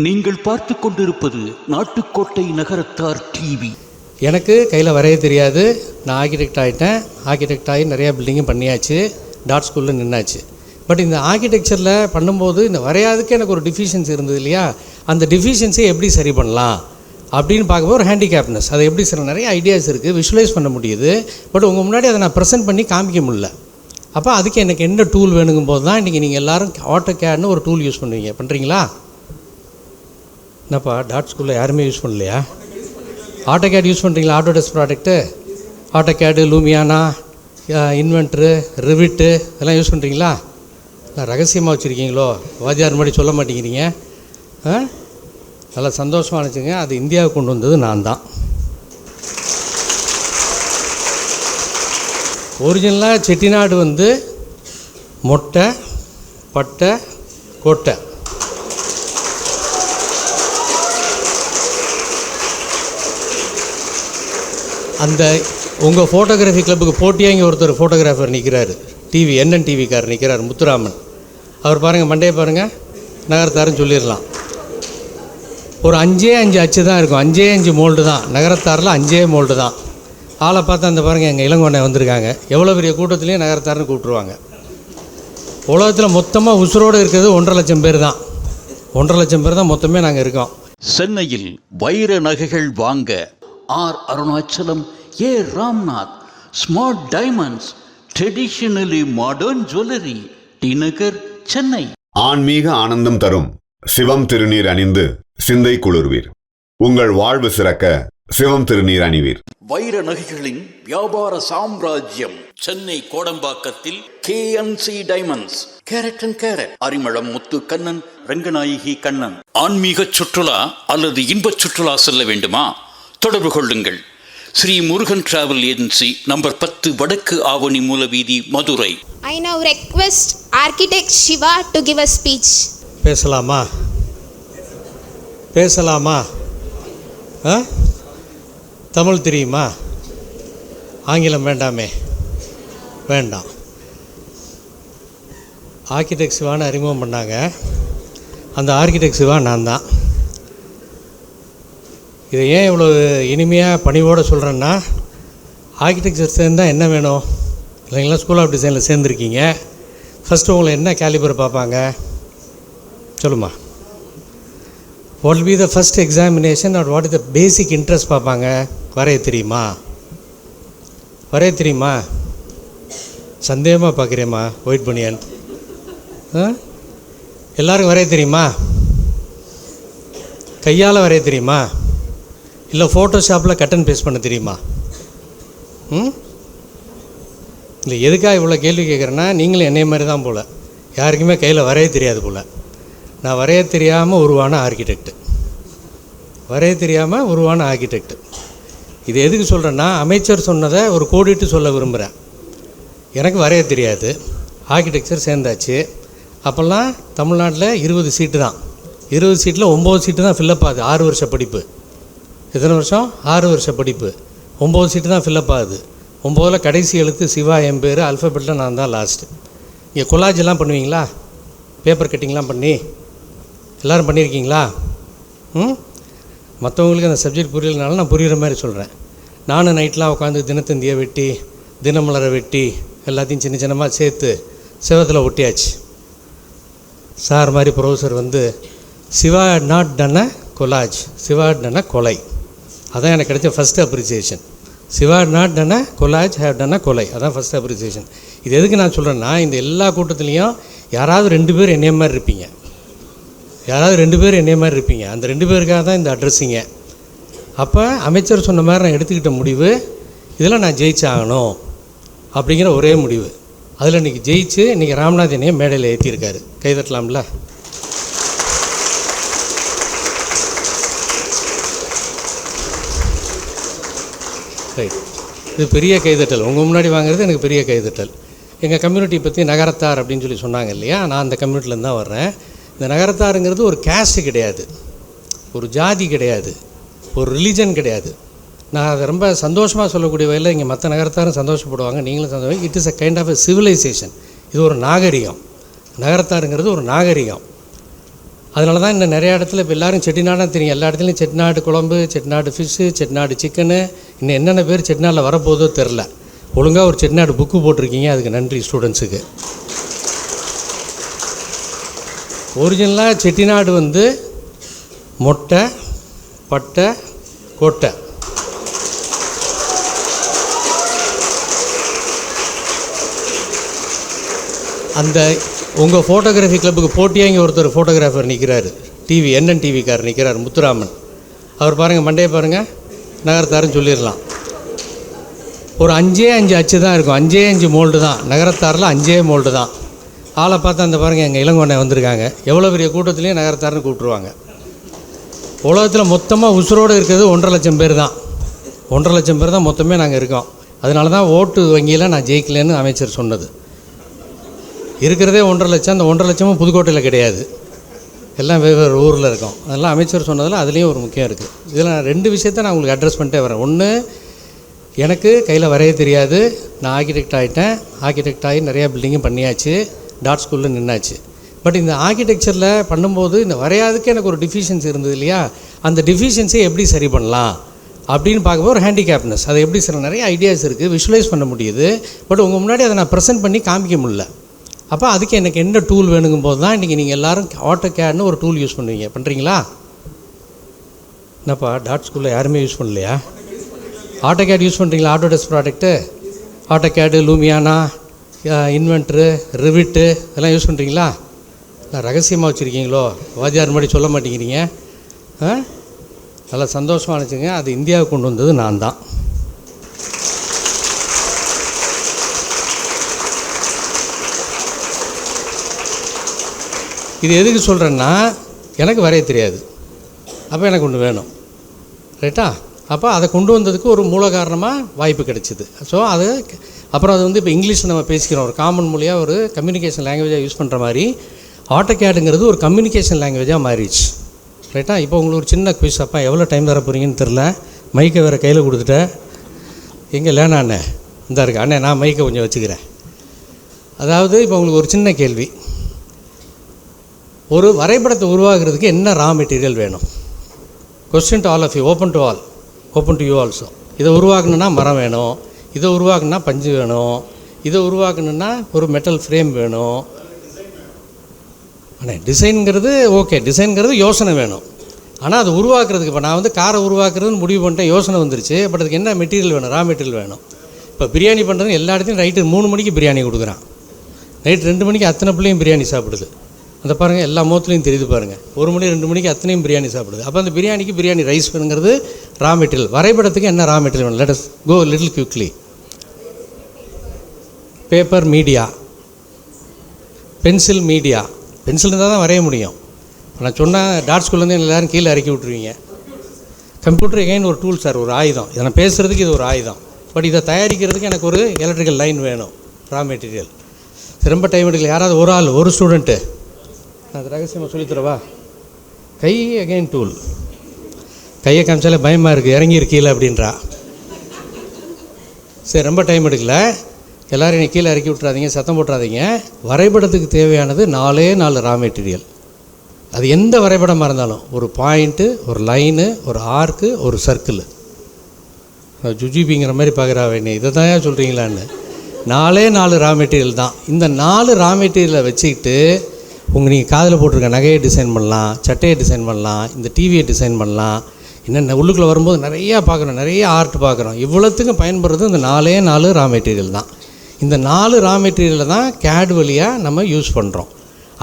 நீங்கள் பார்த்து கொண்டிருப்பது நாட்டுக்கோட்டை நகரத்தார் டிவி. எனக்கு கையில் வரைய தெரியாது. நான் ஆர்கிடெக்ட் ஆகிட்டேன் ஆர்கிடெக்ட் ஆகி நிறையா பில்டிங்கும் பண்ணியாச்சு. டாட் ஸ்கூலில் நின்னாச்சு. பட் இந்த ஆர்கிடெக்சரில் பண்ணும்போது இந்த வரையாதுக்கு எனக்கு ஒரு டிஃபிஷியன்சி இருந்தது இல்லையா? அந்த டிஃபிஷியன்சியை எப்படி சரி பண்ணலாம்? அப்படின்னு பார்க்கும்போது ஒரு ஹேண்டிகேப்னஸ் அதை எப்படி சரி நிறைய ஐடியாஸ் இருக்குது விஷுவலைஸ் பண்ண முடியுது. பட் உங்கள் முன்னாடி அதை நான் ப்ரெசென்ட் பண்ணி காமிக்க முடியல. அப்போ அதுக்கு எனக்கு என்ன டூல் வேணுங்கும் போது தான் இன்றைக்கி நீங்கள் எல்லோரும் ஆட்டோ கேட்னு ஒரு டூல் யூஸ் பண்ணுவீங்க. பண்ணுறீங்களா என்னப்பா டாட் ஸ்கூலில் யாருமே யூஸ் பண்ணலையா? ஆட்டோ கேட் யூஸ் பண்ணுறீங்களா ஆட்டோடெஸ்க் ப்ராடக்ட்டு ஆட்டோ கேடு லூமியானா இன்வென்ட்ரு ரிவிட்டு இதெல்லாம் யூஸ் பண்ணுறீங்களா இல்லை ரகசியமாக வச்சுருக்கீங்களோ? வாத்தியார் முன்னாடி சொல்ல மாட்டேங்கிறீங்க. ஆ? நல்லா சந்தோஷமாக நினச்சிங்க. அது இந்தியாவுக்கு கொண்டு வந்தது நான் தான். ஒரிஜினலாக செட்டிநாடு வந்து மொட்டை பட்டை கொட்டை. அந்த உங்கள் ஃபோட்டோகிராஃபி கிளப்புக்கு போட்டியாக இங்கே ஒருத்தர் ஃபோட்டோகிராஃபர் நிற்கிறாரு டிவி என்என் டிவிக்கார் நிற்கிறார் முத்துராமன். அவர் பாருங்கள் மண்டையை பாருங்கள் நகரத்தாருன்னு சொல்லிடலாம். ஒரு அஞ்சே அஞ்சு அச்சு தான் இருக்கும். அஞ்சே அஞ்சு மோல்டு தான். நகரத்தாரில் அஞ்சே மோல்டு தான். ஆளை பார்த்தா அந்த பாருங்கள் எங்கள் இளங்கொண்டை வந்திருக்காங்க. எவ்வளோ பெரிய கூட்டத்துலேயும் நகரத்தாருன்னு கூப்பிட்ருவாங்க உலகத்தில் மொத்தமாக உசுரோடு இருக்கிறது ஒன்றரை லட்சம் பேர் தான். ஒன்றரை லட்சம் பேர் தான் மொத்தமே நாங்கள் இருக்கோம். சென்னையில் வைர நகைகள் வாங்க R Arunachalam A Ramnath. Smart diamonds traditionally modern jewellery T Nagar Chennai ஆன்மீக ஆனந்தம் தரும். சிவம் திருநீர் அணிந்து சிந்தை குளிர்வீர். உங்கள் வாழ்வு சிறக்க சிவம் திருநீர் அணிவீர். வைர நகைகளின் வியாபார சாம்ராஜ்யம் Chennai கோடம்பாக்கத்தில் KNC diamonds carat and carat Arimalam Muthu Kannan Ranganayaki Kannan. ஆன்மீக சுற்றுலா அல்லது இன்பச் சுற்றுலா செல்ல வேண்டுமா? தொடர்பு கொள்ளுங்கள். Sri Murugan travel agency number பத்து வடக்கு Avani Moolaveedhi Madurai. I now request architect Shiva to give a speech. பேசலாமா? பேசலாமா? ஆ? தமிழ் தெரியுமா? ஆங்கிலம் வேண்டாமே. வேண்டாம். ஆர்கிடெக்ட் சிவான்னு அறிமுகம் பண்ணாங்க. அந்த ஆர்கிடெக்ட் சிவா நான் தான். இதை ஏன் இவ்வளோ இனிமையாக பணிவோடு சொல்கிறேன்னா ஆர்கிடெக்சர் சேர்ந்தால் என்ன வேணும்? இல்லைங்களா? ஸ்கூல் ஆஃப் டிசைனில் சேர்ந்துருக்கீங்க. ஃபஸ்ட்டு உங்களை என்ன கேலிபர் பார்ப்பாங்க? சொல்லுமா. What be the first examination at what is the basic interest பார்ப்பாங்க? வரைய தெரியுமா? வரைய தெரியுமா? சந்தேகமாக பார்க்குறேம்மா ஒயிட் பனியன் ஆ? வரைய தெரியுமா? கையால் வரைய தெரியுமா? இல்லை ஃபோட்டோஷாப்பில் கட் அண்ட் பேஸ்ட் பண்ண தெரியுமா? ம்? இல்லை எதுக்காக இவ்வளோ கேள்வி கேட்குறேன்னா நீங்களும் என்னைய மாதிரி தான் போல். யாருக்குமே கையில் வரைய தெரியாது போல். நான் வரைய தெரியாமல் உருவான ஆர்கிடெக்ட் வரைய தெரியாமல் உருவான ஆர்கிடெக்ட் இது எதுக்கு சொல்கிறேன்னா அமைச்சர் சொன்னதை ஒரு கோடிட்டு சொல்ல விரும்புகிறேன் எனக்கு வரைய தெரியாது. ஆர்கிடெக்சர் சேர்ந்தாச்சு. அப்போல்லாம் தமிழ்நாட்டில் இருபது சீட்டு தான். இருபது சீட்டில் ஒம்பது சீட்டு தான் ஃபில்லப் ஆகுது. ஆறு வருஷ படிப்பு. எத்தனை வருஷம்? ஆறு வருஷ படிப்பு. ஒம்பது சீட்டு தான் ஃபில்லப் ஆகுது. ஒம்போதில் கடைசி எழுத்து சிவா என் பேர் அல்ஃபபெட்டில் நான் தான் லாஸ்ட்டு இங்கே கொலாஜ் எல்லாம் பண்ணுவீங்களா? பேப்பர் கட்டிங்லாம் பண்ணி? எல்லோரும் பண்ணியிருக்கீங்களா ம்? மற்றவங்களுக்கு அந்த சப்ஜெக்ட் புரியலனால நான் புரிகிற மாதிரி சொல்கிறேன் நானும் நைட்லாம் உட்காந்து தினத்தந்தியை வெட்டி தினமலரை வெட்டி எல்லாத்தையும் சின்ன சின்னமாக சேர்த்து செவத்தில் ஒட்டியாச்சு. சார் மாதிரி ப்ரொஃபஸர் வந்து Siva not done collage Siva done கொலை. அதான் எனக்கு கிடைச்ச first appreciation Siva not done collage have done கொலை அதான் ஃபஸ்ட் அப்ரிசியேஷன் இது எதுக்கு நான் சொல்கிறேன்னா இந்த எல்லா கூட்டத்துலேயும் யாராவது ரெண்டு பேர் என்னைய மாதிரி இருப்பீங்க. யாராவது ரெண்டு பேர் என்னைய மாதிரி இருப்பீங்க. அந்த ரெண்டு பேருக்காக தான் இந்த அட்ரஸிங்க அப்போ அமைச்சர் சொன்ன மாதிரி நான் எடுத்துக்கிட்ட முடிவு இதில் நான் ஜெயிச்சாகணும். அப்படிங்கிற ஒரே முடிவு. அதில் இன்றைக்கி ஜெயிச்சு இன்றைக்கி ராம்நாத் என்னையை மேடையில் ஏற்றிருக்காரு கைதட்டலாம்ல ரைட் இது பெரிய கைதட்டல். உங்கள் முன்னாடி வாங்குறது எனக்கு பெரிய கைதட்டல். எங்கள் கம்யூனிட்டி பற்றி நகரத்தார் அப்படின்னு சொல்லி சொன்னாங்க இல்லையா? நான் அந்த கம்யூனிட்டிலேருந்து தான் வர்றேன். இந்த நகரத்தாருங்கிறது ஒரு கேஸ்ட்டு கிடையாது. ஒரு ஜாதி கிடையாது. ஒரு ரிலீஜன் கிடையாது. நான் அதை ரொம்ப சந்தோஷமாக சொல்லக்கூடிய வகையில் இங்கே மற்ற நகரத்தாரும் சந்தோஷப்படுவாங்க. நீங்களும் சந்தோஷம் it is a kind of a civilisation இது ஒரு நாகரிகம். நகரத்தாருங்கிறது ஒரு நாகரிகம். அதனால தான் இன்னும் நிறைய இடத்துல இப்போ எல்லோரும் செட்டிநாடாக தெரியும். எல்லா இடத்துலையும் செட்டிநாடு குழம்பு செட்டிநாடு ஃபிஷ்ஷு செட்டிநாடு சிக்கனு இன்னும் என்னென்ன பேர் செட்டிநாடில் வரப்போதோ தெரில. ஒழுங்காக ஒரு செட்டிநாடு புக்கு போட்டிருக்கீங்க அதுக்கு நன்றி ஸ்டூடெண்ட்ஸுக்கு ஒரிஜினலாக செட்டிநாடு வந்து மொட்டை பட்டை கோட்டை. அந்த உங்கள் ஃபோட்டோகிராஃபி கிளப்புக்கு போட்டியாக இங்கே ஒருத்தர் ஃபோட்டோகிராஃபர் நிற்கிறாரு டிவி என்என் டிவிக்கார் நிற்கிறார் முத்துராமன். அவர் பாருங்கள் மண்டையை பாருங்கள் நகரத்தாருன்னு சொல்லிடலாம். ஒரு அஞ்சே அஞ்சு அச்சு தான் இருக்கும். அஞ்சே அஞ்சு மோல்டு தான். நகரத்தாரில் அஞ்சே மோல்டு தான். ஆளை பார்த்தா அந்த பாருங்கள் எங்கள் இளங்கொண்டை வந்திருக்காங்க. எவ்வளோ பெரிய கூட்டத்துலேயும் நகரத்தாருன்னு கூப்பிட்ருவாங்க உலகத்தில் மொத்தமாக உசுரோடு இருக்கிறது ஒன்றரை லட்சம் பேர் தான். ஒன்றரை லட்சம் பேர் தான் மொத்தமே நாங்கள் இருக்கோம். அதனால தான் ஓட்டு வங்கியில் நான் ஜெயிக்கலைன்னு அமைச்சர் சொன்னது. இருக்கிறதே ஒன்றரை லட்சம். அந்த ஒன்றரை லட்சமும் புதுக்கோட்டையில் கிடையாது. எல்லாம் வெவ்வேறு ஊரில் இருக்கும். அதெல்லாம் அமைச்சர் சொன்னதில் அதுலேயும் ஒரு முக்கியம் இருக்குது இதில் நான் ரெண்டு விஷயத்த நான் உங்களுக்கு அட்ரஸ் பண்ணிட்டே வரேன். ஒன்று எனக்கு கையில் வரைய தெரியாது. நான் ஆர்கிடெக்ட் ஆகிட்டேன் ஆர்கிடெக்ட் ஆகி நிறையா பில்டிங்கும் பண்ணியாச்சு. டாட் ஸ்கூலில் நின்னாச்சு. பட் இந்த ஆர்கிடெக்சரில் பண்ணும்போது இந்த வரையாதுக்கு எனக்கு ஒரு டிஃபிஷியன்சி இருந்தது இல்லையா? அந்த டிஃபிஷியன்சியை எப்படி சரி பண்ணலாம்? அப்படின்னு பார்க்கும்போது ஒரு ஹேண்டிகேப்னஸ் அதை எப்படி சில நிறைய ஐடியாஸ் இருக்குது விஷுவலைஸ் பண்ண முடியுது. பட் உங்கள் முன்னாடி அதை நான் ப்ரெசென்ட் பண்ணி காமிக்க முடியல. அப்போ அதுக்கு எனக்கு என்ன டூல் வேணுங்கும் போது தான் இன்றைக்கி நீங்கள் எல்லோரும் ஆட்டோ கேட்னு ஒரு டூல் யூஸ் பண்ணுவீங்க. பண்ணுறீங்களா என்னப்பா டாட் ஸ்கூலில் யாருமே யூஸ் பண்ணலையா? ஆட்டோ கேட் யூஸ் பண்ணுறீங்களா Autodesk product AutoCAD லூமியானா இன்வென்ட்ரு ரிவிட்டு இதெல்லாம் யூஸ் பண்ணுறீங்களா இல்லை ரகசியமாக வச்சுருக்கீங்களோ? வாத்தியார் முன்னாடி சொல்ல மாட்டேங்கிறீங்க. ஆ? நல்லா சந்தோஷமாக நினச்சிங்க. அது இந்தியாவுக்கு கொண்டு வந்தது நான் தான் இது எதுக்கு சொல்கிறேன்னா எனக்கு வரைய தெரியாது. அப்போ எனக்கு ஒன்று வேணும். ரைட்டா அப்போ அதை கொண்டு வந்ததுக்கு ஒரு மூல காரணமாக வாய்ப்பு கிடைச்சிது. ஸோ அது அப்புறம் அது வந்து இப்போ இங்கிலீஷ் நம்ம பேசிக்கிறோம். ஒரு காமன் மொழியாக ஒரு கம்யூனிகேஷன் லாங்குவேஜாக யூஸ் பண்ணுற மாதிரி ஆட்டோகேடுங்கிறது ஒரு கம்யூனிகேஷன் லாங்குவேஜாக மாறிடுச்சு. ரைட்டா இப்போ உங்களுக்கு ஒரு சின்ன குவிஸ் அப்பா எவ்வளோ டைம் தர போகிறீங்கன்னு தெரில மைக்கை வேறு கையில் கொடுத்துட்டேன் எங்கே லேனா அண்ணே? இந்த இருக்கு. அண்ணே நான் மைக்கை கொஞ்சம் வச்சுக்கிறேன். அதாவது இப்போ உங்களுக்கு ஒரு சின்ன கேள்வி. ஒரு வரைபடத்தை உருவாகிறதுக்கு என்ன ரா மெட்டீரியல் வேணும்? Question to all of you open to all open to you also இதை உருவாக்கணுன்னா மரம் வேணும் இதை உருவாக்கணுன்னா பஞ்சு வேணும் இதை உருவாக்கணுன்னா ஒரு மெட்டல் ஃப்ரேம் வேணும். அண்ணே டிசைனுங்கிறது ஓகே டிசைனுங்கிறது யோசனை வேணும். ஆனால் அது உருவாக்குறதுக்கு இப்போ நான் வந்து காரை உருவாக்குறதுன்னு முடிவு பண்ணிட்டேன் யோசனை வந்துருச்சு பட் அதுக்கு என்ன மெட்டீரியல் வேணும் ரா மெட்டீரியல் வேணும்? இப்போ பிரியாணி பண்ணுறது எல்லா இடத்துலையும் நைட்டு மூணு மணிக்கு பிரியாணி கொடுக்குறான். நைட் ரெண்டு மணிக்கு அத்தனை பிள்ளையும் பிரியாணி சாப்பிடுது. அந்த பாருங்கள் எல்லா முகத்துலையும் தெரியுது பாருங்கள் ஒரு மணி ரெண்டு மணிக்கு அத்தனையும் பிரியாணி சாப்பிடுது. அப்போ அந்த பிரியாணிக்கு பிரியாணி ரைஸ் வேணுங்கிறது ரா மெட்டீரியல் வரைபடத்துக்கு என்ன ரா மெட்டீரியல் வேணும்? Let us go little quickly paper media pencil media pencil இருந்தால் தான் வரைய முடியும். நான் சொன்னால் டாட் ஸ்கூல்லேருந்து எல்லோரும் கீழே இறக்கி விட்ருவீங்க கம்ப்யூட்டர் எகைன் ஒரு டூல் சார் ஒரு ஆயுதம். இதை நான் பேசுகிறதுக்கு இது ஒரு ஆயுதம். பட் இதை தயாரிக்கிறதுக்கு எனக்கு ஒரு எலக்ட்ரிக்கல் லைன் வேணும் ரா மெட்டீரியல் ரொம்ப டைம் எடுக்கல. யாராவது ஒரு ஆள் ஒரு ஸ்டூடெண்ட்டு நான் அது ரகசியமாக சொல்லித்தரவா கை அகைன் டூல் கையை காமிச்சாலே பயமாக இருக்குது இறங்கியிருக்கீல அப்படின்றா சரி ரொம்ப டைம் எடுக்கல எல்லோரும் என்னை கீழே இறக்கி விட்றாதீங்க சத்தம் போட்டுறாதீங்க வரைபடத்துக்கு தேவையானது நாலே நாலு ரா மெட்டீரியல் அது எந்த வரைபடமாக இருந்தாலும் ஒரு பாயிண்ட்டு ஒரு லைனு ஒரு ஆர்க்கு ஒரு சர்க்கிள் ஜுஜிபிங்கிற மாதிரி பார்க்குறா வேணே இதை தான் சொல்கிறீங்களான்னு நாலே நாலு ரா மெட்டீரியல் தான் இந்த நாலு ரா மெட்டீரியலை வச்சுக்கிட்டு உங்கள் நீங்கள் காதில் போட்டிருக்க நகையை டிசைன் பண்ணலாம் சட்டையை டிசைன் பண்ணலாம் இந்த டிவியை டிசைன் பண்ணலாம். என்னென்ன உள்ளுக்குள்ளே வரும்போது நிறையா பார்க்குறோம் நிறைய ஆர்ட் பார்க்குறோம் இவ்வளோத்துக்கும் பயன்படுறது இந்த நாலே நாலு ரா மெட்டீரியல் தான். இந்த நாலு ரா மெட்டீரியலில் தான் கேட் வழியாக நம்ம யூஸ் பண்ணுறோம்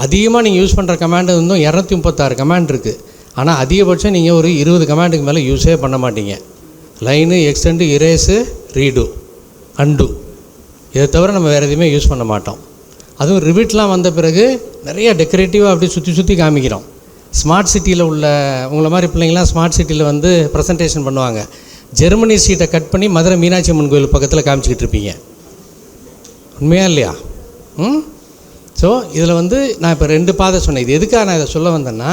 அதிகமாக நீங்கள் யூஸ் பண்ணுற கமாண்டு வந்து இரநூத்தி முப்பத்தாறு கமாண்ட் இருக்குது ஆனால் அதிகபட்சம் நீங்கள் ஒரு இருபது கமாண்டுக்கு மேலே யூஸே பண்ண மாட்டீங்க. Line extend erase redo and இதை தவிர நம்ம வேறு எதுவுமே யூஸ் பண்ண மாட்டோம். அதுவும் ரிவிட்லாம் வந்த பிறகு நிறைய டெக்கரேட்டிவாக அப்படி சுற்றி சுற்றி காமிக்கிறோம். ஸ்மார்ட் சிட்டியில் உள்ள உங்களை மாதிரி பிள்ளைங்களாம் ஸ்மார்ட் சிட்டியில் வந்து ப்ரெசன்டேஷன் பண்ணுவாங்க. ஜெர்மனி சீட்டை கட் பண்ணி மதுரை மீனாட்சி அம்மன் கோயில் பக்கத்தில் காமிச்சிக்கிட்டு இருப்பீங்க. உண்மையா இல்லையா? ம்? ஸோ இதில் வந்து நான் இப்போ ரெண்டு பாதை சொன்னேன். இது எதுக்காக நான் இதை சொல்ல வந்தேன்னா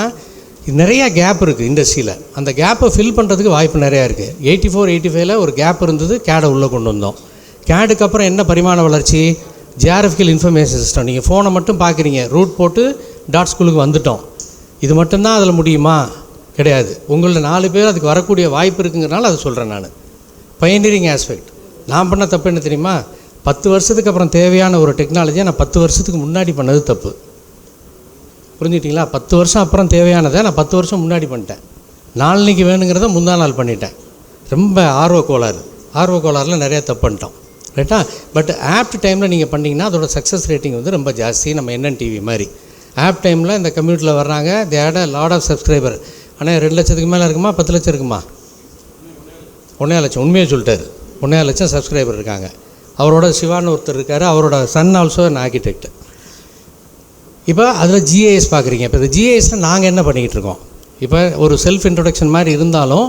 நிறையா கேப் இருக்குது இண்டஸ்ட்ரியில் அந்த கேப்பை ஃபில் பண்ணுறதுக்கு வாய்ப்பு நிறையா இருக்குது எயிட்டி ஃபோர் எயிட்டி ஃபைவ்ல ஒரு கேப் இருந்தது கேடை உள்ளே கொண்டு வந்தோம். கேடுக்கு அப்புறம் என்ன பரிமாண வளர்ச்சி? ஜேஆர்எஃப்கில் இன்ஃபர்மேஷன் சிஸ்டம் நீங்கள் ஃபோனை மட்டும் பார்க்குறீங்க ரூட் போட்டு டாட் ஸ்கூலுக்கு வந்துட்டோம். இது மட்டும்தான் அதில் முடியுமா? கிடையாது. உங்களில் நாலு பேர் அதுக்கு வரக்கூடிய வாய்ப்பு இருக்குங்கிறனால அதை சொல்கிறேன் நான். பயனியரிங் ஆஸ்பெக்ட் நான் பண்ண தப்பு என்ன தெரியுமா? பத்து வருஷத்துக்கு அப்புறம் தேவையான ஒரு டெக்னாலஜியை நான் பத்து வருஷத்துக்கு முன்னாடி பண்ணது தப்பு. புரிஞ்சுக்கிட்டிங்களா? பத்து வருஷம் அப்புறம் தேவையானதை நான் பத்து வருஷம் முன்னாடி பண்ணிட்டேன். நாளைக்கு வேணுங்கிறத முந்தா நாள் பண்ணிட்டேன். ரொம்ப ஆர்வ கோளாறு ஆர்வ கோளாறில் நிறையா தப்பு பண்ணிட்டோம். ரைட்டா பட் ஆப்ட் டைமில் நீங்கள் பண்ணிங்கன்னா அதோட சக்ஸஸ் ரேட்டிங் வந்து ரொம்ப ஜாஸ்தி. நம்ம என்னன் டிவி மாதிரி. ஆப் டைமில் இந்த கம்ப்யூட்டரில் வர்றாங்க தேட லாட் ஆஃப் சப்ஸ்கிரைபர் ஆனால் ரெண்டு லட்சத்துக்கு மேலே இருக்குமா? பத்து லட்சம் இருக்குமா? ஒன்றே லட்சம். உண்மையை சொல்லிட்டாரு. ஒன்றே லட்சம் சப்ஸ்கிரைபர் இருக்காங்க. அவரோட சிவான்னு ஒருத்தர் இருக்கார். அவரோட சன் ஆல்சோ an ஆர்கிடெக்ட் இப்போ அதில் ஜிஏஎஸ் பார்க்குறீங்க இப்போ இந்த ஜிஏஎஸில் நாங்கள் என்ன பண்ணிக்கிட்டு இருக்கோம்? இப்போ ஒரு செல்ஃப் இன்ட்ரொடக்ஷன் மாதிரி இருந்தாலும்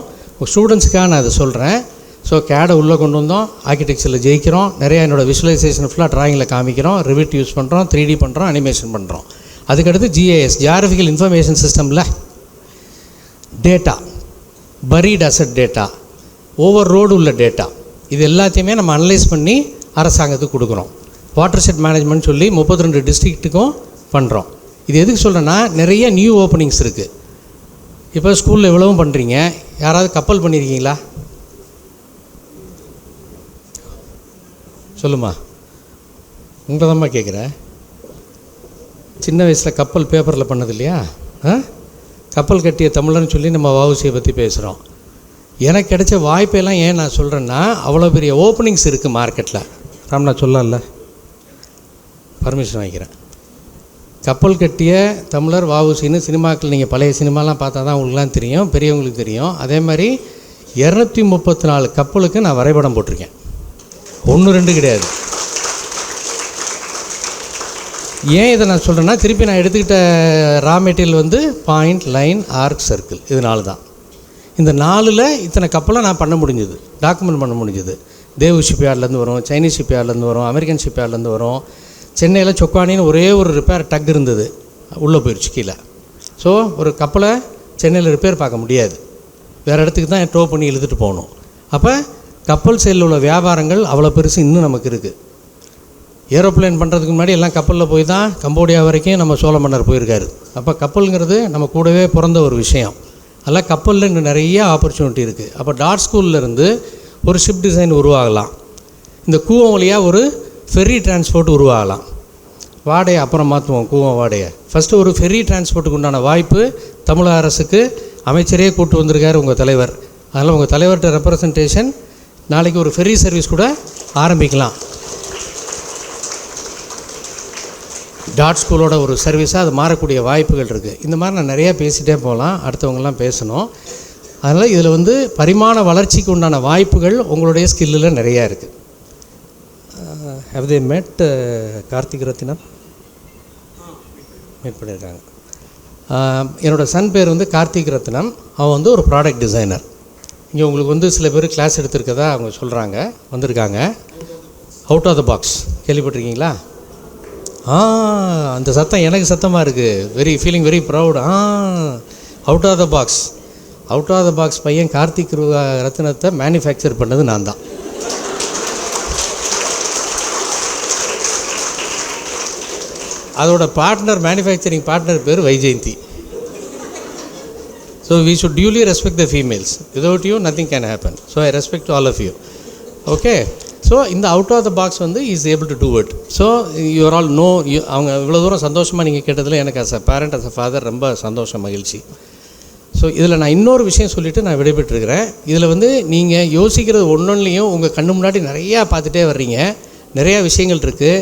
ஸ்டூடெண்ட்ஸுக்காக நான் அதை சொல்கிறேன் ஸோ கேடை உள்ளே கொண்டு வந்தோம். ஆர்கிடெக்சரில் ஜெயிக்கிறோம். நிறையா என்னோட விஷுவலைசேஷன் ஃபுல்லாக ட்ராயிங்கில் காமிக்கிறோம். ரிவிட் யூஸ் பண்ணுறோம் த்ரீ டி பண்ணுறோம் அனிமேஷன் பண்ணுறோம் அதுக்கடுத்து ஜிஏஎஸ் ஜியாகிரபிக்கல் இன்ஃபர்மேஷன் சிஸ்டமில் data buried asset data over road உள்ள டேட்டா இது எல்லாத்தையுமே நம்ம அனலைஸ் பண்ணி அரசாங்கத்துக்கு கொடுக்குறோம். வாட்டர் ஷெட் மேனேஜ்மெண்ட் சொல்லி முப்பத்தி ரெண்டு டிஸ்ட்ரிக்ட்டுக்கும் பண்ணுறோம் இது எதுக்கு சொல்கிறேன்னா நிறைய நியூ ஓப்பனிங்ஸ் இருக்குது இப்போ ஸ்கூலில் இவ்வளவும் பண்ணுறீங்க யாராவது கப்பல் பண்ணியிருக்கீங்களா சொல்லுமா? உங்களை தான்மா கேட்குறேன் சின்ன வயசில் கப்பல் பேப்பரில் பண்ணது இல்லையா ஆ? கப்பல் கட்டிய தமிழர்னு சொல்லி நம்ம வவுசியை பற்றி பேசுகிறோம் எனக்கு கிடைச்ச வாய்ப்பெல்லாம் ஏன் நான் சொல்கிறேன்னா அவ்வளோ பெரிய ஓப்பனிங்ஸ் இருக்குது மார்க்கெட்டில் ராம் நான் சொல்லல. பர்மிஷன் வாங்கிக்கிறேன். கப்பல் கட்டிய தமிழர் வவுசின்னு சினிமாக்கள் நீங்கள் பழைய சினிமாலாம் பார்த்தா தான் உங்களுக்குலாம் தெரியும் பெரியவங்களுக்கு தெரியும். அதே மாதிரி இரநூத்தி முப்பத்தி நாலு கப்பலுக்கு நான் வரைபடம் போட்டிருக்கேன். ஒன்று ரெண்டு கிடையாது. ஏன் இதை நான் சொல்கிறேன்னா திருப்பி நான் எடுத்துக்கிட்ட ரா மெட்டீரியல் வந்து பாயிண்ட் லைன் ஆர்க் சர்க்கிள் இது நாலு தான். இந்த நாலில் இத்தனை கப்பலை நான் பண்ண முடிஞ்சது. டாக்குமெண்ட் பண்ண முடிஞ்சுது. தேவ் ஷிப்யார்ட்லேருந்து வரும் சைனீஸ் ஷிப்யார்ட்லேருந்து வரும் அமெரிக்கன் ஷிப்யார்ட்லேருந்து வரும். சென்னையில் சொக்கானின்னு ஒரே ஒரு ரிப்பேர் டக் இருந்தது. உள்ளே போயிடுச்சு கீழே. ஸோ ஒரு கப்பலை சென்னையில் ரிப்பேர் பார்க்க முடியாது. வேறு இடத்துக்கு தான் டோ பண்ணி இழுத்துட்டு போகணும். அப்போ கப்பல் சைடில் உள்ள வியாபாரங்கள் அவ்வளோ பெருசு இன்னும் நமக்கு இருக்குது ஏரோப்ளேன் பண்ணுறதுக்கு முன்னாடி எல்லாம் கப்பலில் போய் தான் கம்போடியா வரைக்கும் நம்ம சோழ மன்னர் போயிருக்காரு. அப்போ கப்பலுங்கிறது நம்ம கூடவே பிறந்த ஒரு விஷயம். அதெல்லாம் கப்பலில் இன்னும் நிறைய ஆப்பர்ச்சுனிட்டி இருக்குது அப்போ டாட் ஸ்கூல்ல இருந்து ஒரு ஷிப் டிசைன் உருவாகலாம். இந்த கூவம் வழியாக ஒரு ஃபெர்ரி டிரான்ஸ்போர்ட் உருவாகலாம். வாடகை அப்புறம் மாற்றுவோம் கூவம் வாடையை. ஃபஸ்ட்டு ஒரு ஃபெர்ரி டிரான்ஸ்போர்ட்டுக்கு உண்டான வாய்ப்பு தமிழக அரசுக்கு அமைச்சரே கூட்டு வந்திருக்காரு உங்கள் தலைவர். அதனால் உங்கள் தலைவர்கிட்ட ரெப்ரசன்டேஷன் நாளைக்கு ஒரு ஃபெர்ரி சர்வீஸ் கூட ஆரம்பிக்கலாம். டாட் ஸ்கூலோட ஒரு சர்வீஸாக அது மாறக்கூடிய வாய்ப்புகள் இருக்குது இந்த மாதிரி நான் நிறையா பேசிகிட்டே போகலாம். அடுத்தவங்கலாம் பேசணும். அதனால் இதில் வந்து பரிமாண வளர்ச்சிக்கு உண்டான வாய்ப்புகள் உங்களுடைய ஸ்கில்லில் நிறையா இருக்குது ஹவ் தே மெட் கார்த்திக் ரத்தினம் மீட் பண்ணியிருக்காங்க ஆஹ், என்னோட சன் பேர் வந்து கார்த்திக் ரத்னம். அவன் வந்து ஒரு ப்ராடக்ட் டிசைனர் இங்கே உங்களுக்கு வந்து சில பேர் கிளாஸ் எடுத்திருக்கதா அவங்க சொல்கிறாங்க வந்திருக்காங்க. அவுட் ஆஃப் த பாக்ஸ் கேள்விப்பட்டிருக்கீங்களா? ஆ அந்த சத்தம் எனக்கு சத்தமாக இருக்குது very feeling very proud ah out of the box out of the box பையன் கார்த்திக் ரத்னத்தை மேனுஃபேக்சர் பண்ணது நான் தான். அதோட பார்ட்னர் மேனுஃபேக்சரிங் பார்ட்னர் பேர் Vaijayanthi. So we should duly respect the females without you nothing can happen so I respect all of you okay so இந்த out of the box வந்து is able to do it so your all know அவங்க இவ்வளோ தூரம் சந்தோஷமாக நீங்கள் கேட்டதில் எனக்கு as a parent as a father ரொம்ப சந்தோஷம் மகிழ்ச்சி. ஸோ இதில் நான் இன்னொரு விஷயம் சொல்லிவிட்டு நான் விடைபெற்றிருக்கிறேன். இதில் வந்து நீங்கள் யோசிக்கிறது ஒன்றொன்லையும் உங்கள் கண்ணு முன்னாடி நிறையா பார்த்துட்டே வர்றீங்க. நிறையா விஷயங்கள் இருக்குது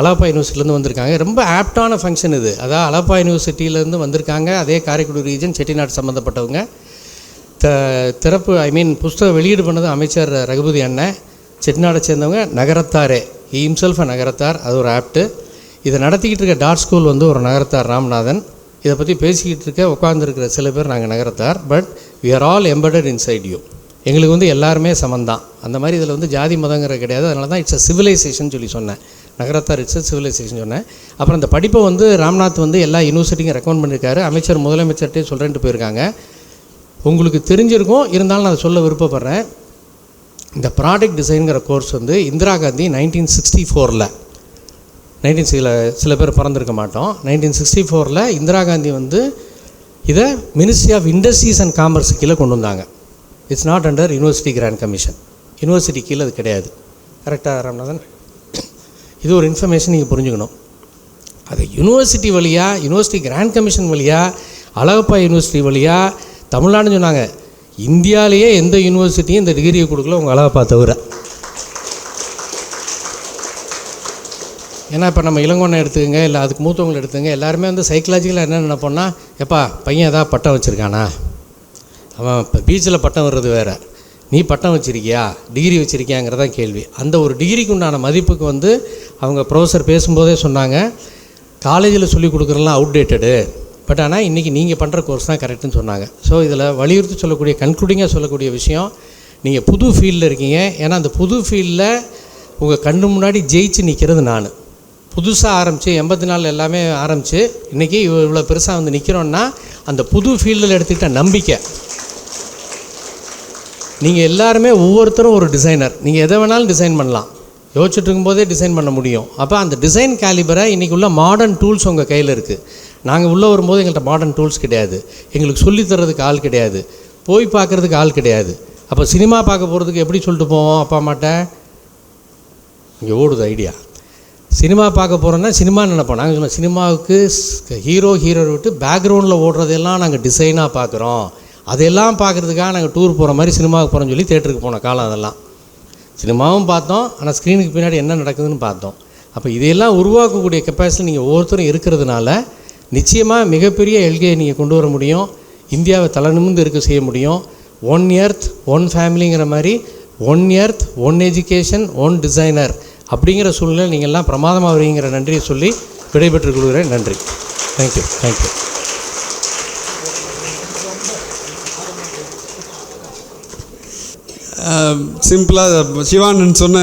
அலாப்பா யூனிவர்சிட்டிலேருந்து வந்திருக்காங்க. ரொம்ப ஆப்டான ஃபங்க்ஷன் இது. அதாவது அலாப்பா யூனிவர்சிட்டியிலேருந்து வந்திருக்காங்க. அதே காரைக்குடி ரீஜன் செட்டிநாடு சம்மந்தப்பட்டவங்க த திறப்பு ஐ மீன் புஸ்தகம் வெளியீடு பண்ணது அமைச்சர் ரகுபதி அண்ணன். செட்டிநாடை சேர்ந்தவங்க நகரத்தாரே. இம்செல்ஃப் நகரத்தார். அது ஒரு ஆப்ட்டு. இதை நடத்திக்கிட்டு இருக்க டாட் ஸ்கூல் வந்து ஒரு நகரத்தார் ராமநாதன். இதை பற்றி பேசிக்கிட்டு இருக்க உட்காந்துருக்கிற சில பேர் நாங்கள் நகரத்தார். But we are all embedded inside you எங்களுக்கு வந்து எல்லாருமே சமந்தான். அந்த மாதிரி இதில் வந்து ஜாதி மதங்கிற கிடையாது. அதனால தான் இட்ஸ் அ சிவிலைசேஷன் சொல்லி சொன்னேன். நகரத்தார் இட்ஸ் சிவிலைசேஷன் சொன்னேன். அப்புறம் இந்த படிப்பை வந்து ராம்நாத் வந்து எல்லா யூனிவர்சிட்டிக்கும் ரெக்கமெண்ட் பண்ணியிருக்காரு அமைச்சர் முதலமைச்சர்கிட்டே சொல்கிறேன்ட்டு போயிருக்காங்க. உங்களுக்கு தெரிஞ்சிருக்கும். இருந்தாலும் நான் அதை சொல்ல விருப்பப்படுறேன். இந்த ப்ராடக்ட் டிசைனுங்கிற கோர்ஸ் வந்து இந்திரா காந்தி நைன்டீன் சிக்ஸ்டி ஃபோரில் நைன்டீன் சில சில பேர் பிறந்திருக்க மாட்டோம். நைன்டீன் சிக்ஸ்டி ஃபோரில் இந்திரா காந்தி வந்து இதை ministry of industries and commerce கீழே கொண்டு வந்தாங்க. It's not under university grant commission university கீழே அது கிடையாது. கரெக்டாக ராம்நாதன்? இது ஒரு இன்ஃபர்மேஷன் நீங்கள் புரிஞ்சுக்கணும். அது யூனிவர்சிட்டி வழியாக யூனிவர்சிட்டி கிராண்ட் கமிஷன் வழியாக அழகப்பா யூனிவர்சிட்டி வழியாக தமிழ்நாடுன்னு சொன்னாங்க. இந்தியாவிலேயே எந்த யூனிவர்சிட்டியும் இந்த டிகிரியை கொடுக்கல உங்கள் அழகப்பா தவிர. ஏன்னா இப்போ நம்ம இளங்கொண்ணை எடுத்துக்கங்க இல்லை அதுக்கு மூத்தவங்களை எடுத்துங்க எல்லாருமே வந்து சைக்கலாஜிக்கலாக என்ன நினைப்போம்னா எப்பா பையன் ஏதாவது பட்டம் வச்சுருக்கானா? அவன் இப்போ பீச்சில் பட்டம் வர்றது வேறு. நீ பட்டம் வச்சுருக்கியா? டிகிரி வச்சுருக்கியாங்கிறதான் கேள்வி. அந்த ஒரு டிகிரிக்கு உண்டான மதிப்புக்கு வந்து அவங்க ப்ரொஃபஸர் பேசும்போதே சொன்னாங்க காலேஜில் சொல்லி கொடுக்குறதுலாம் அவுடேட்டடு பட் ஆனால் இன்றைக்கி நீங்கள் பண்ணுற கோர்ஸ் தான் கரெக்டுன்னு சொன்னாங்க. ஸோ இதில் வலியுறுத்தி சொல்லக்கூடிய கன்க்ளூடிங்காக சொல்லக்கூடிய விஷயம் நீங்கள் புது ஃபீல்டில் இருக்கீங்க. ஏன்னா அந்த புது ஃபீல்டில் உங்கள் கண்ணு முன்னாடி ஜெயிச்சு நிற்கிறது நான். புதுசாக ஆரம்பித்து எண்பத்தி நாலு எல்லாமே ஆரம்பித்து இன்றைக்கி இவ்வளோ பெருசாக வந்து நிற்கிறோன்னா அந்த புது ஃபீல்டில் எடுத்துக்கிட்ட நம்பிக்கை. நீங்கள் எல்லாருமே ஒவ்வொருத்தரும் ஒரு டிசைனர் நீங்கள் எதை வேணாலும் டிசைன் பண்ணலாம். யோசிச்சுட்டு இருக்கும்போதே டிசைன் பண்ண முடியும். அப்போ அந்த டிசைன் கேலிபரை இன்றைக்கி உள்ள மாடர்ன் டூல்ஸ் உங்கள் கையில் இருக்குது நாங்கள் உள்ளே வரும்போது எங்கள்கிட்ட மாடர்ன் டூல்ஸ் கிடையாது. எங்களுக்கு சொல்லித் தர்றதுக்கு ஆள் கிடையாது. போய் பார்க்குறதுக்கு ஆள் கிடையாது. அப்போ சினிமா பார்க்க போகிறதுக்கு எப்படி சொல்லிட்டு போவோம் அப்பா அம்மாட்ட? இங்கே ஓடுது ஐடியா சினிமா பார்க்க போகிறோன்னா சினிமா நினைப்போம். நாங்கள் சொன்னோம் சினிமாவுக்கு ஹீரோ ஹீரோ விட்டு பேக்ரவுண்டில் ஓடுறதெல்லாம் நாங்கள் டிசைனாக பார்க்குறோம். அதெல்லாம் பார்க்குறதுக்காக நாங்கள் டூர் போகிற மாதிரி சினிமாவுக்கு போகிறோம்னு சொல்லி தேட்டருக்கு போன காலம் அதெல்லாம். சினிமாவும் பார்த்தோம் ஆனால் ஸ்க்ரீனுக்கு பின்னாடி என்ன நடக்குதுன்னு பார்த்தோம். அப்போ இதையெல்லாம் உருவாக்கக்கூடிய கெப்பாசிட்டி நீங்கள் ஒவ்வொருத்தரும் இருக்கிறதுனால நிச்சயமாக மிகப்பெரிய எல்கையை நீங்கள் கொண்டு வர முடியும். இந்தியாவை தலைநிமிந்து இருக்க செய்ய முடியும். ஒன் எர்த் ஒன் ஃபேமிலிங்கிற மாதிரி one earth one education one designer அப்படிங்கிற சூழ்நிலை நீங்கள் எல்லாம் பிரமாதமாக வருவீங்கிற நன்றியை சொல்லி விடைபெற்றுக் கொள்கிறேன். நன்றி. தேங்க்யூ தேங்க்யூ சிம்பிளாக சிவானன் சொன்ன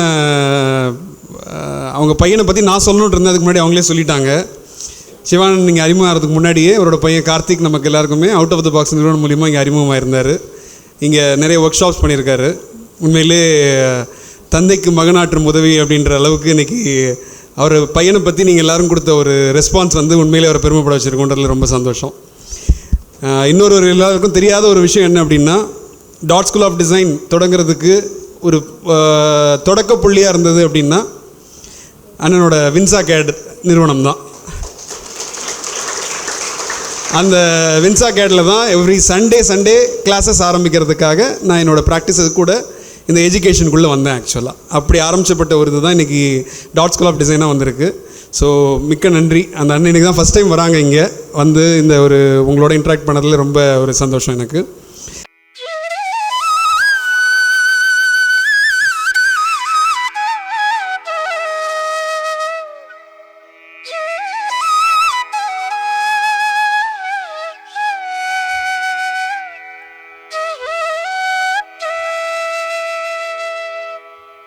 அவங்க பையனை பற்றி நான் சொல்லணுன்ட்டு இருந்தேன் அதுக்கு முன்னாடி அவங்களே சொல்லிட்டாங்க. சிவானன் நீங்கள் அறிமுகமாகிறதுக்கு முன்னாடியே அவரோட பையன் கார்த்திக் நமக்கு எல்லாருக்குமே அவுட் ஆஃப் த பாக்ஸ் நிறுவனம் மூலியமாக இங்கே அறிமுகமாக இருந்தார் இங்கே நிறைய ஒர்க் ஷாப்ஸ் பண்ணியிருக்காரு. உண்மையிலே தந்தைக்கு மகனாற்றும் உதவி அப்படின்ற அளவுக்கு இன்றைக்கி அவர் பையனை பற்றி நீங்கள் எல்லாரும் கொடுத்த ஒரு ரெஸ்பான்ஸ் வந்து உண்மையிலே அவரை பெருமைப்பட வச்சுருக்கோன்றதுல ரொம்ப சந்தோஷம். இன்னொரு எல்லாருக்கும் தெரியாத ஒரு விஷயம் என்ன அப்படின்னா டாட் ஸ்கூல் ஆஃப் டிசைன் தொடங்குறதுக்கு ஒரு தொடக்க புள்ளியாக இருந்தது அப்படின்னா அண்ணனோட வின்சா கேட் நிறுவனம் தான் அந்த வின்சா கேட்டில் தான் எவ்ரி சண்டே சண்டே கிளாஸஸ் ஆரம்பிக்கிறதுக்காக நான் என்னோடய ப்ராக்டிஸஸ் கூட இந்த எஜுகேஷனுக்குள்ளே வந்தேன் ஆக்சுவலாக அப்படி ஆரம்பிச்சப்பட்ட ஒரு இது தான் இன்றைக்கி டாட் ஸ்கூல் ஆஃப் டிசைனாக வந்திருக்கு. ஸோ மிக்க நன்றி. அந்த அண்ணன் இன்றைக்கி தான் ஃபஸ்ட் டைம் வராங்க இங்கே. வந்து இந்த ஒரு உங்களோட இன்ட்ராக்ட் பண்ணதில் ரொம்ப ஒரு சந்தோஷம் எனக்கு.